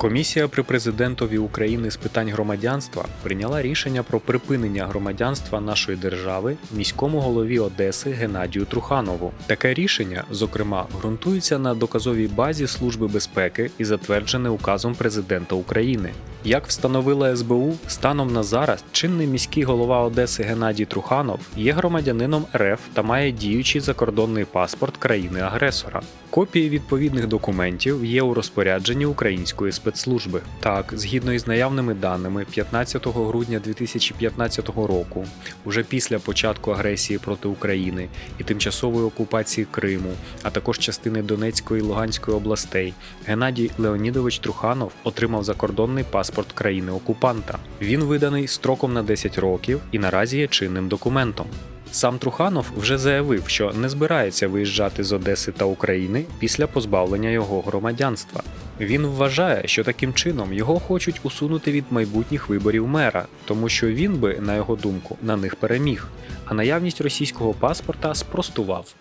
Комісія при президентові України з питань громадянства прийняла рішення про припинення громадянства нашої держави міському голові Одеси Геннадію Труханову. Таке рішення, зокрема, ґрунтується на доказовій базі Служби безпеки і затверджене указом президента України. Як встановила СБУ, станом на зараз чинний міський голова Одеси Геннадій Труханов є громадянином РФ та має діючий закордонний паспорт країни-агресора. Копії відповідних документів є у розпорядженні української спецслужби. Так, згідно із наявними даними, 15 грудня 2015 року, уже після початку агресії проти України і тимчасової окупації Криму, а також частини Донецької і Луганської областей, Геннадій Леонідович Труханов отримав закордонний паспорт країни-окупанта. Він виданий строком на 10 років і наразі є чинним документом. Сам Труханов вже заявив, що не збирається виїжджати з Одеси та України після позбавлення його громадянства. Він вважає, що таким чином його хочуть усунути від майбутніх виборів мера, тому що він би, на його думку, на них переміг, а наявність російського паспорта спростував.